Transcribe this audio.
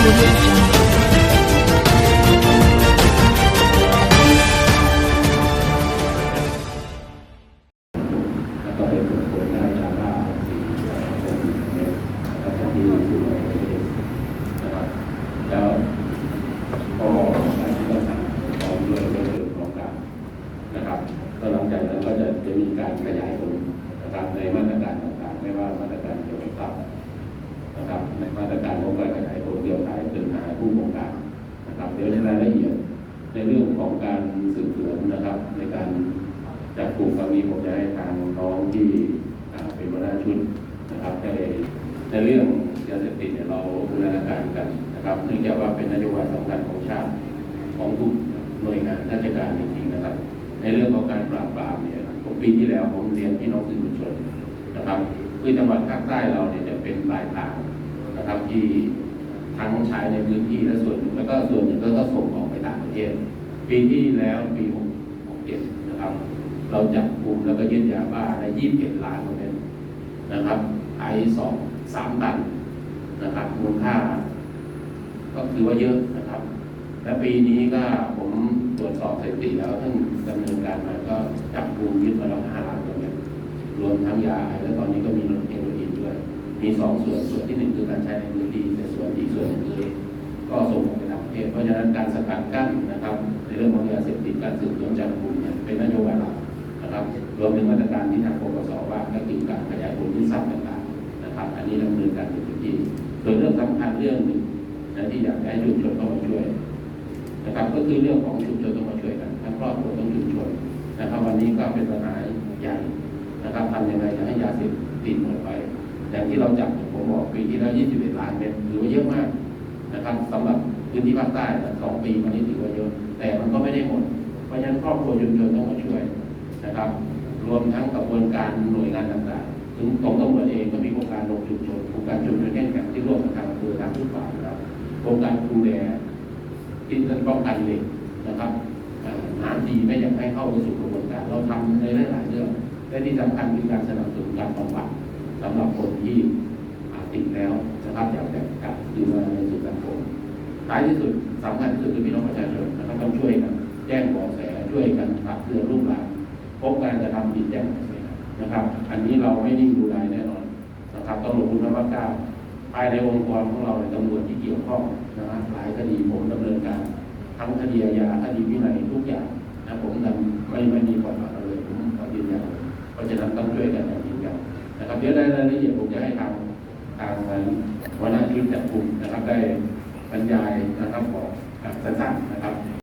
ในประเทศนะครับแล้วก็การที่ต้องทำของด้วยก็คือของกางนะครับก็หลังจากนั้นก็จะจะมีการขยายผลนะครับในมาตรการต่างๆไม่ว่ามาตรการเกี่ยวกับนะครับในมาตรการ นะครับเดี๋ยวในรายละเอียดในเรื่องของการสืบสวนนะครับ ในการจากกลุ่มครั้งนี้ผมจะให้ทางน้องที่เป็นหัวหน้าชุดนะครับได้ในเรื่องยาเสพติดเนี่ยเราบูรณาการกันนะครับเนื่องจากว่าเป็นนโยบายสำคัญของชาติของทุกหน่วยงานราชการจริงๆนะครับ ในเรื่องของการปราบปรามเนี่ยผมปีที่แล้วผมเรียนพี่น้องสื่อมวลชนนะครับคือจังหวัดภาคใต้เราเนี่ยจะเป็นปลายทางนะครับที่ ทั้งใช้ในพื้นที่และส่วนหนึ่งแล้วก็ส่วนหนึ่งก็ต้องส่งออกไปต่างประเทศ ปีที่แล้วปี67นะครับเราจับกลุ่มแล้วก็ยึดยาบ้าใน21ล้านเม็ดนะครับไอสองสามตันนะครับมูลค่า ก็ถือว่าเยอะนะครับ และปีนี้ก็ผมตรวจสอบสถิติแล้วทั้งดำเนินการมาก็จับกลุ่มยึดมาแล้วห้าล้านเม็ดรวมทั้งยาไอและตอนนี้ก็มีเฮโรอีนด้วย มีสองส่วนส่วนที่หนึ่งคือการใช้ในพื้นที่แต่ส่วนอีกส่วนหนึ่งคือก็ส่งออกไปต่างประเทศเพราะฉะนั้นการสกัดกั้นนะครับ ในเรื่องของยาเสพติดการสืบสวนจับกลุ่มเนี่ยเป็นนโยบายหลักนะครับ รวมถึงมาตรการที่ทางปปสว่าก็คือการขยายผลที่ทรัพย์ต่างๆนะครับ อันนี้ดำเนินการอยู่ทุกที่ส่วนเรื่องสำคัญเรื่องหนึ่งนะที่อยากให้ชุมชนเข้ามาช่วยนะครับ ก็คือเรื่องของชุมชนต้องมาช่วยกันทั้งครอบครัวทั้งชุมชนนะครับ วันนี้ก็เป็นปัญหาใหญ่นะครับทำยังไงจะให้ยาเสพติดหมดไป อย่างที่เราจับผมบอกปีที่แล้ว21ล้านเม็ดถือว่าเยอะมากนะครับสำหรับพื้นที่ภาคใต้สองปีมานี้ถือว่าเยอะ แต่มันก็ไม่ได้หมด เพราะฉะนั้นครอบครัวชุมชนต้องมาช่วยนะครับ รวมทั้งกระบวนการหน่วยงานต่างๆ ถึงของตำรวจเองก็มีโครงการลงชุมชนโครงการชุมชนแข่งขันที่ร่วมกับทางอำเภอทางทุกฝ่ายนะครับโครงการดูแลที่จะป้องกันเด็กนะครับหาดีไม่อยากให้เข้าไปสู่กระบวนการ เราทำในหลายๆเรื่องและที่สำคัญคือการสนับสนุนการบำบัด สำหรับคนที่อ่าติดแล้วนะครับอยากจะกลับคืนมาในสู่สังคมท้ายที่สุดสำคัญที่สุดคือพี่น้องประชาชนนะครับต้องช่วยกันแจ้งเบาะแสช่วยกันขับเคลื่อนลูกหลานพบการกระทำผิดแจ้งเบาะแสนะครับ อันนี้เราไม่นิ่งดูดายแน่นอนนะครับต้องลงทุนมากก้าวภายในองค์กรของเราในตำรวจที่เกี่ยวข้องนะฮะหลายคดีผมดำเนินการ ทั้งคดีอาญาคดีวินัยทุกอย่าง เดี๋ยวในรายละเอียดผมจะให้ทางทางหัวหน้าชุดจับกลุ่มนะครับได้บรรยายนะครับบอกสั้นๆนะครับ